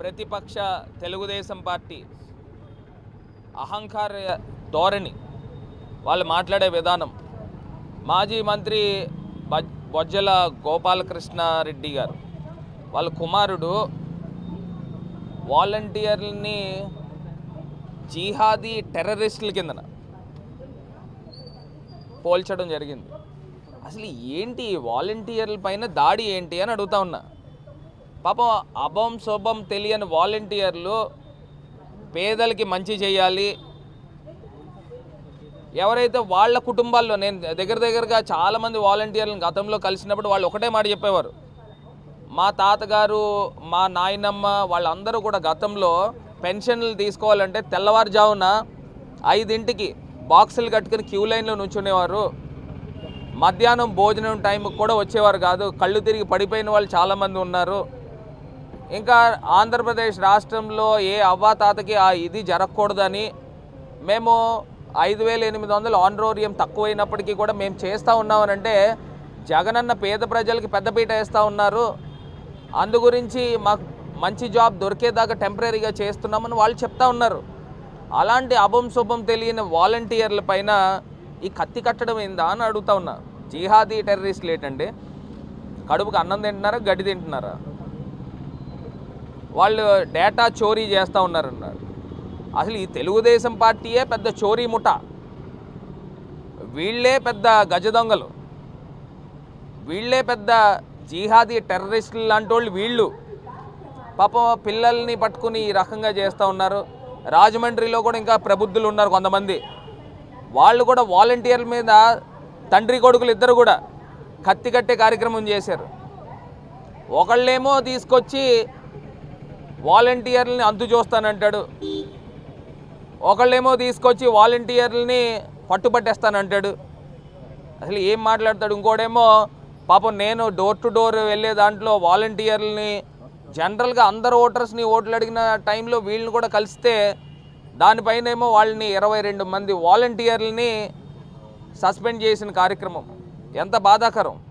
ప్రతిపక్ష తెలుగుదేశం పార్టీ అహంకార ధోరణి వాళ్ళు మాట్లాడే విధానం. మాజీ మంత్రి బజ్- బొజ్జల గోపాలకృష్ణారెడ్డి గారు వాళ్ళ కుమారుడు వాలంటీర్ని జీహాదీ టెర్రరిస్టుల కిందన పోల్చడం జరిగింది. అసలు ఏంటి వాలంటీర్ల పైన దాడి ఏంటి అని అడుగుతా ఉన్నా. పాపం అభం శుభం తెలియని వాలంటీర్లు పేదలకి మంచి చేయాలి. ఎవరైతే వాళ్ళ కుటుంబాల్లో నేను దగ్గర దగ్గరగా చాలామంది వాలంటీర్లను గతంలో కలిసినప్పుడు వాళ్ళు ఒకటే మాట చెప్పేవారు. మా తాతగారు మా నాయనమ్మ వాళ్ళందరూ కూడా గతంలో పెన్షన్లు తీసుకోవాలంటే తెల్లవారుజామున ఐదింటికి బాక్సులు కట్టుకుని క్యూ లైన్లో నుంచునేవారు. మధ్యాహ్నం భోజనం టైంకి కూడా వచ్చేవారు కాదు. కళ్ళు తిరిగి పడిపోయిన వాళ్ళు చాలామంది ఉన్నారు. ఇంకా ఆంధ్రప్రదేశ్ రాష్ట్రంలో ఏ అవ్వాతాతకి ఆ ఇది జరగకూడదని మేము ఐదు వేల ఎనిమిది వందలు ఆన్రోరియం తక్కువైనప్పటికీ కూడా మేము చేస్తూ ఉన్నామనంటే జగనన్న పేద ప్రజలకి పెద్దపీట వేస్తూ ఉన్నారు. అందు గురించి మాకు మంచి జాబ్ దొరికేదాకా టెంపరీగా చేస్తున్నామని వాళ్ళు చెప్తా ఉన్నారు. అలాంటి అభం శుభం తెలియని వాలంటీర్ల పైన ఈ కత్తి కట్టడం ఏందా అని అడుగుతా ఉన్నా. జిహాదీ టెర్రరిస్టులు ఏంటండి? కడుపుకి అన్నం తింటున్నారా? గడ్డి తింటున్నారా? వాళ్ళు డేటా చోరీ చేస్తూ ఉన్నారన్నారు. అసలు ఈ తెలుగుదేశం పార్టీయే పెద్ద చోరీ ముఠ. వీళ్ళే పెద్ద గజ దొంగలు. వీళ్ళే పెద్ద జీహాదీ టెర్రరిస్టులు లాంటి వాళ్ళు. వీళ్ళు పాపం పిల్లల్ని పట్టుకుని ఈ రకంగా చేస్తూ ఉన్నారు. రాజమండ్రిలో కూడా ఇంకా ప్రబుద్ధులు ఉన్నారు కొంతమంది. వాళ్ళు కూడా వాలంటీర్ల మీద తండ్రి కొడుకులు ఇద్దరు కూడా కత్తి కట్టే కార్యక్రమం చేశారు. ఒకళ్ళేమో తీసుకొచ్చి వాలంటీర్లని అంతుచూస్తానంటాడు ఒకళ్ళేమో తీసుకొచ్చి వాలంటీర్లని పట్టుపట్టేస్తానంటాడు. అసలు ఏం మాట్లాడతాడు? ఇంకోడేమో పాపం నేను డోర్ టు డోర్ వెళ్ళే దాంట్లో వాలంటీర్లని జనరల్గా అందరు ఓటర్స్ని ఓట్లు అడిగిన టైంలో వీళ్ళని కూడా కలిస్తే దానిపైన ఏమో వాళ్ళని ఇరవై రెండు మంది వాలంటీర్లని సస్పెండ్ చేసిన కార్యక్రమం. ఎంత బాధాకరం.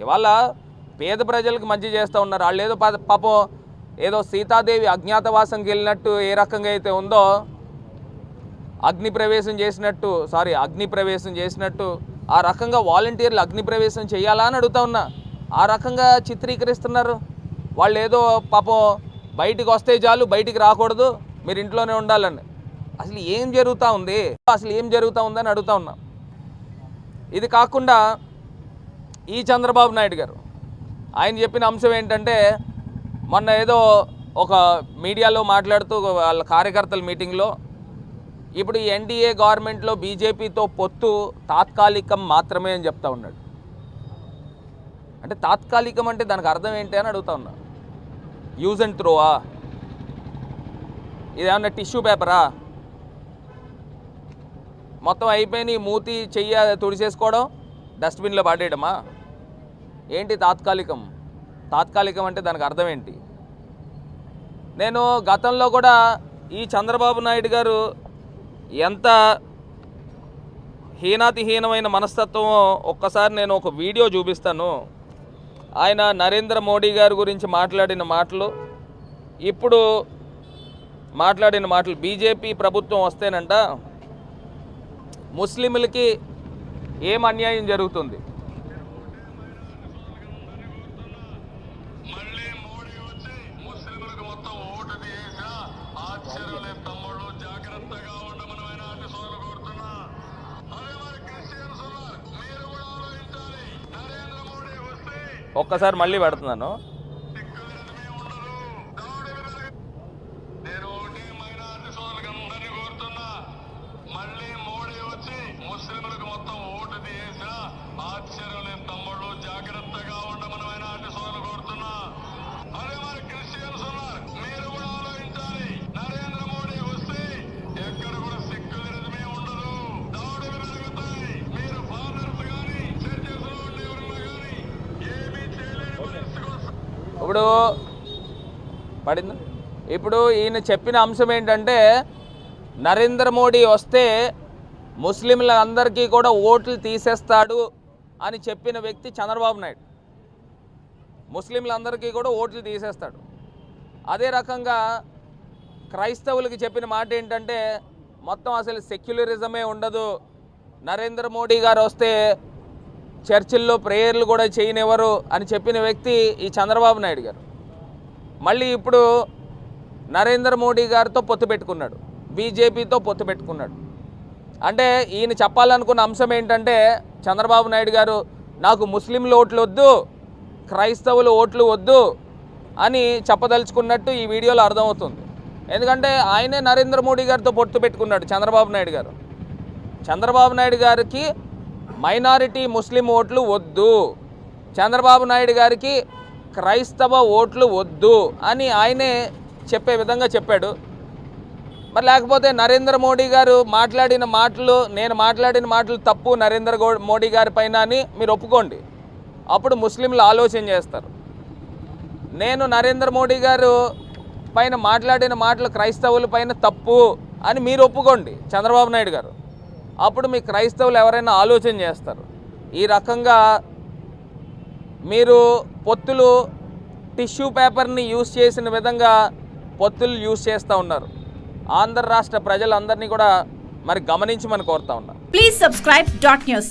ఇవాళ పేద ప్రజలకు మంచి చేస్తూ ఉన్నారు. వాళ్ళు ఏదో పా- పాపం ఏదో సీతాదేవి అజ్ఞాతవాసంకి వెళ్ళినట్టు ఏ రకంగా అయితే ఉందో అగ్ని ప్రవేశం చేసినట్టు సారీ అగ్ని ప్రవేశం చేసినట్టు ఆ రకంగా వాలంటీర్లు అగ్ని ప్రవేశం చేయాలా అని అడుగుతా ఉన్నా. ఆ రకంగా చిత్రీకరిస్తున్నారు. వాళ్ళు ఏదో పాపం బయటికి వస్తే చాలు బయటికి రాకూడదు మీరు ఇంట్లోనే ఉండాలని. అసలు ఏం జరుగుతూ ఉంది? అసలు ఏం జరుగుతూ ఉందని అడుగుతా ఉన్నా. ఇది కాకుండా ఈ చంద్రబాబు నాయుడు గారు ఆయన చెప్పిన అంశం ఏంటంటే మొన్న ఏదో ఒక మీడియాలో మాట్లాడుతూ వాళ్ళ కార్యకర్తల మీటింగ్లో ఇప్పుడు ఈ ఎన్డీఏ గవర్నమెంట్లో బీజేపీతో పొత్తు తాత్కాలికం మాత్రమే అని చెప్తా ఉన్నాడు. అంటే తాత్కాలికం అంటే దానికి అర్థం ఏంటి అని అడుగుతా ఉన్నా. యూజ్ అండ్ త్రోవా ఇదేమన్నా టిష్యూ పేపరా మొత్తం అయిపోయిన మూతి చెయ్య తుడిచేసుకోవడం డస్ట్బిన్లో పడేయడమా? ఏంటి తాత్కాలికం? తాత్కాలికం అంటే దానికి అర్థం ఏంటి నేను గతంలో కూడా ఈ చంద్రబాబు నాయుడు గారు ఎంత హీనాతిహీనమైన మనస్తత్వం ఒక్కసారి నేను ఒక వీడియో చూపిస్తాను. ఆయన నరేంద్ర మోడీ గారి గురించి మాట్లాడిన మాటలు ఇప్పుడు మాట్లాడిన మాటలు బీజేపీ ప్రభుత్వం వస్తేనంట ముస్లింలకి ఏం అన్యాయం జరుగుతుంది? ఒక్కసారి మళ్ళీ పెడుతున్నాను. ఇప్పుడు పడిందా? ఇప్పుడు ఈయన చెప్పిన అంశం ఏంటంటే నరేంద్ర మోడీ వస్తే ముస్లింల అందరికీ కూడా ఓట్లు తీసేస్తాడు అని చెప్పిన వ్యక్తి చంద్రబాబు నాయుడు. ముస్లింలందరికీ కూడా ఓట్లు తీసేస్తాడు. అదే రకంగా క్రైస్తవులకి చెప్పిన మాట ఏంటంటే మొత్తం అసలు సెక్యులరిజమే ఉండదు. నరేంద్ర మోడీ గారు వస్తే చర్చిల్లో ప్రేయర్లు కూడా చేయనివ్వరు అని చెప్పిన వ్యక్తి ఈ చంద్రబాబు నాయుడు గారు. మళ్ళీ ఇప్పుడు నరేంద్ర మోడీ గారితో పొత్తు పెట్టుకున్నాడు బీజేపీతో పొత్తు పెట్టుకున్నాడు. అంటే ఈయన చెప్పాలనుకున్న అంశం ఏంటంటే చంద్రబాబు నాయుడు గారు నాకు ముస్లింలు ఓట్లు వద్దు క్రైస్తవులు ఓట్లు వద్దు అని చెప్పదలుచుకున్నట్టు ఈ వీడియోలో అర్థమవుతుంది. ఎందుకంటే ఆయనే నరేంద్ర మోడీ గారితో పొత్తు పెట్టుకున్నాడు చంద్రబాబు నాయుడు గారు. చంద్రబాబు నాయుడు గారికి మైనారిటీ ముస్లిం ఓట్లు వద్దు. చంద్రబాబు నాయుడు గారికి క్రైస్తవ ఓట్లు వద్దు అని ఆయనే చెప్పే విధంగా చెప్పాడు. మరి లేకపోతే నరేంద్ర మోడీ గారు మాట్లాడిన మాటలు నేను మాట్లాడిన మాటలు తప్పు నరేంద్ర గో- మోడీ గారి పైన అని మీరు ఒప్పుకోండి. అప్పుడు ముస్లింలు ఆలోచన చేస్తారు. నేను నరేంద్ర మోడీ గారు పైన మాట్లాడిన మాటలు క్రైస్తవుల పైన తప్పు అని మీరు ఒప్పుకోండి చంద్రబాబు నాయుడు గారు. అప్పుడు మీ క్రైస్తవులు ఎవరైనా ఆలోచన చేస్తారు? ఈ రకంగా మీరు పొత్తులు టిష్యూ పేపర్ని యూజ్ చేసిన విధంగా పొత్తులు యూజ్ చేస్తూ ఉన్నారు. ఆంధ్ర రాష్ట్ర ప్రజలందరినీ కూడా మరి గమనించమని కోరుతా ఉన్నారు ప్లీజ్ సబ్స్క్రైబ్ డాట్ న్యూస్